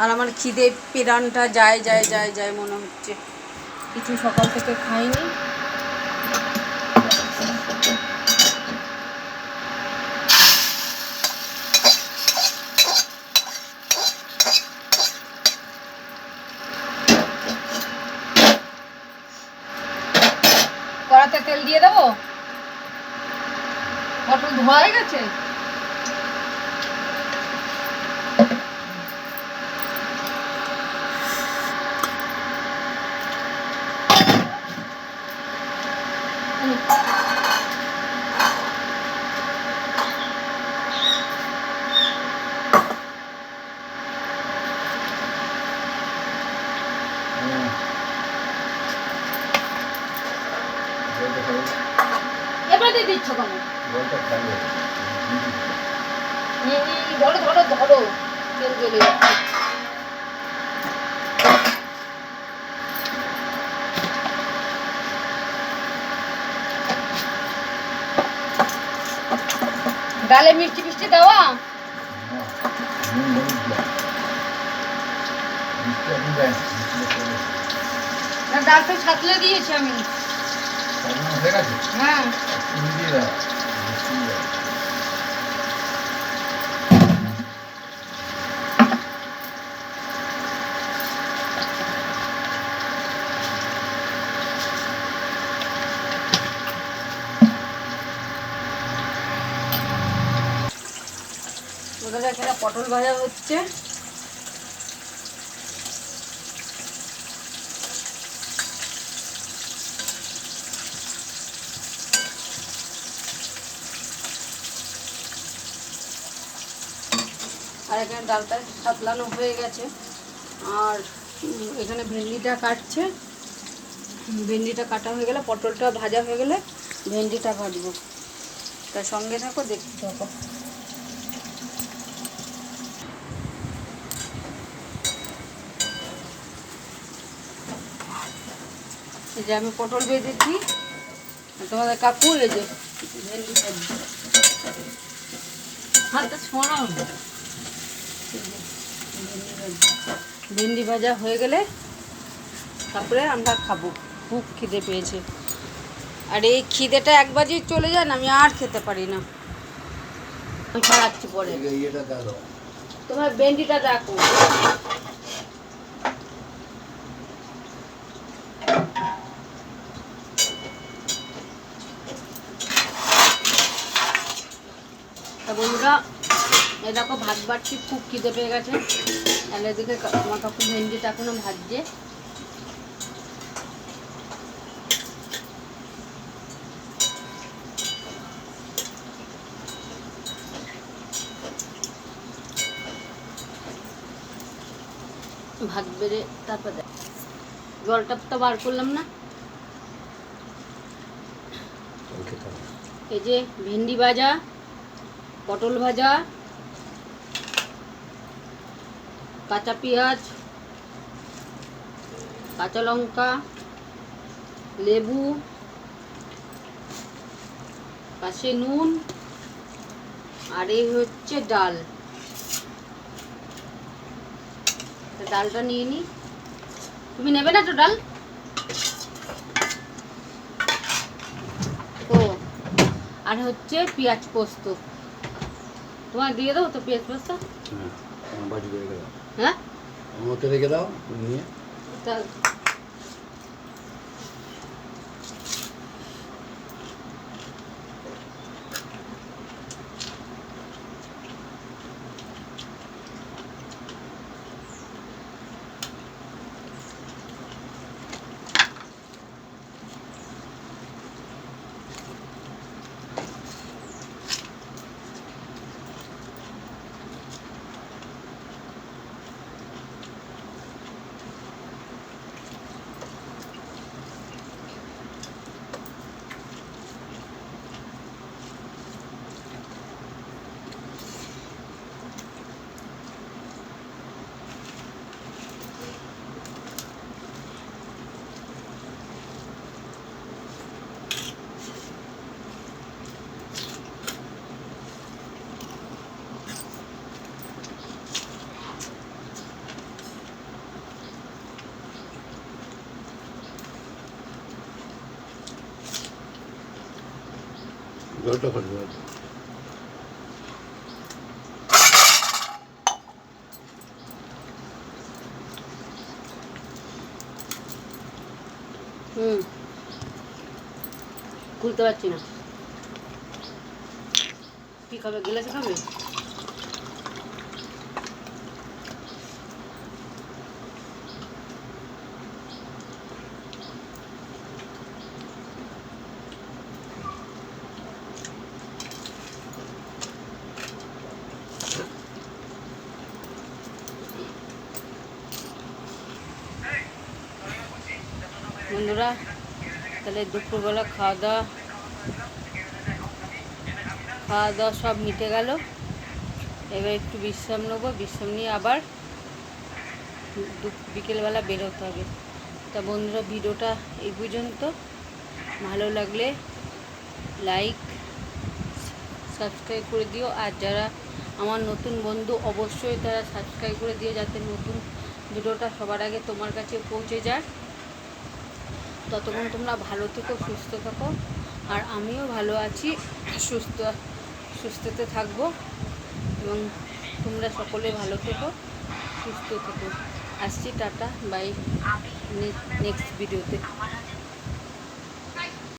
আর আমার খিদে পেরানটা যায় যায় যায় যায় মনে হচ্ছে। কিছু সকাল থেকে খাইনি। কড়াতে তেল দিয়ে দেবো? পটল ধোয়া হয়ে গেছে? এবার দিয়ে দিচ্ছ কেন হুম, ধরো ধরো ধরো তেল জ্বলে যাচ্ছে ডালে মিষ্টি মিষ্টি দেওয়া না ডাল তো ছাতলে দিয়েছি আমি। হ্যাঁ ওদের এখানে পটল ভাজা হচ্ছে। আর এখানে ডালটা সাতলানো হয়ে গেছে। আর এখানে ভেন্ডিটা কাটছে। ভেন্ডিটা কাটা হয়ে গেলে, পটলটা ভাজা হয়ে গেলে ভেন্ডিটা ভাজবো তার সঙ্গে থাকো, দেখতে থাকো। এই যে আমি পটল ভেজেছি তোমাদের কাকু এই যে ভেন্ডি হাতটা ছড়াও ভাজা। হয়ে গেলে তারপরে আমরা খাব। খুব খিদে পেয়েছে। আর এই খিদেটা একবার যদি চলে যায় না আমি আর খেতে পারি না। আমি খাওয়াচ্ছি পরে। তোমার ভেন্ডিটা দেখো। তা বন্ধুরা এই দেখো ভাত বাড়ছি খুব খিদে পেয়ে গেছে। তাহলে এদিকে আমার কাকু ভেন্ডিটা এখনও ভাজছে। ভাত বেড়ে তারপর জলটা তো বার করলাম না। এই যে ভেন্ডি ভাজা পটল ভাজা, কাঁচা পেঁয়াজ, কাঁচা লঙ্কা, লেবু পাশে নুন, আর এই হচ্ছে ডাল। ডালটা নিয়ে নি। তুমি নেবে না তো ডাল? ও, আর হচ্ছে পেঁয়াজ পোস্ত। তোমার দিয়ে দাও তো পেঁয়াজ পোস্ত হ্যাঁ আমাকে রেখে দাও নিয়ে। তা ঝোলটা করবে হুম। খুলতে পারছি না। কি খাবে গেলেছে খাবে? বন্ধুরা, তাহলে দুপুরবেলা খাওয়া দাওয়া খাওয়া দাওয়া সব মিটে গেল। এবার একটু বিশ্রাম নেব, বিশ্রাম নিয়ে আবার বিকেলবেলা বেরোতে হবে। তা বন্ধুরা, ভিডিওটা এই পর্যন্ত। ভালো লাগলে লাইক, সাবস্ক্রাইব করে দিও। আর যারা আমার নতুন বন্ধু, অবশ্যই তারা সাবস্ক্রাইব করে দিও, যাতে নতুন ভিডিওটা সবার আগে তোমার কাছে পৌঁছে যায়। ততক্ষণ তোমরা ভালো থেকো, সুস্থ থাকো। আর আমিও ভালো আছি, সুস্থ, সুস্থতে থাকব। এবং তোমরা সকলে ভালো থেকো, সুস্থ থেকো। আসছি, টাটা, বাই। নেক্সট ভিডিওতে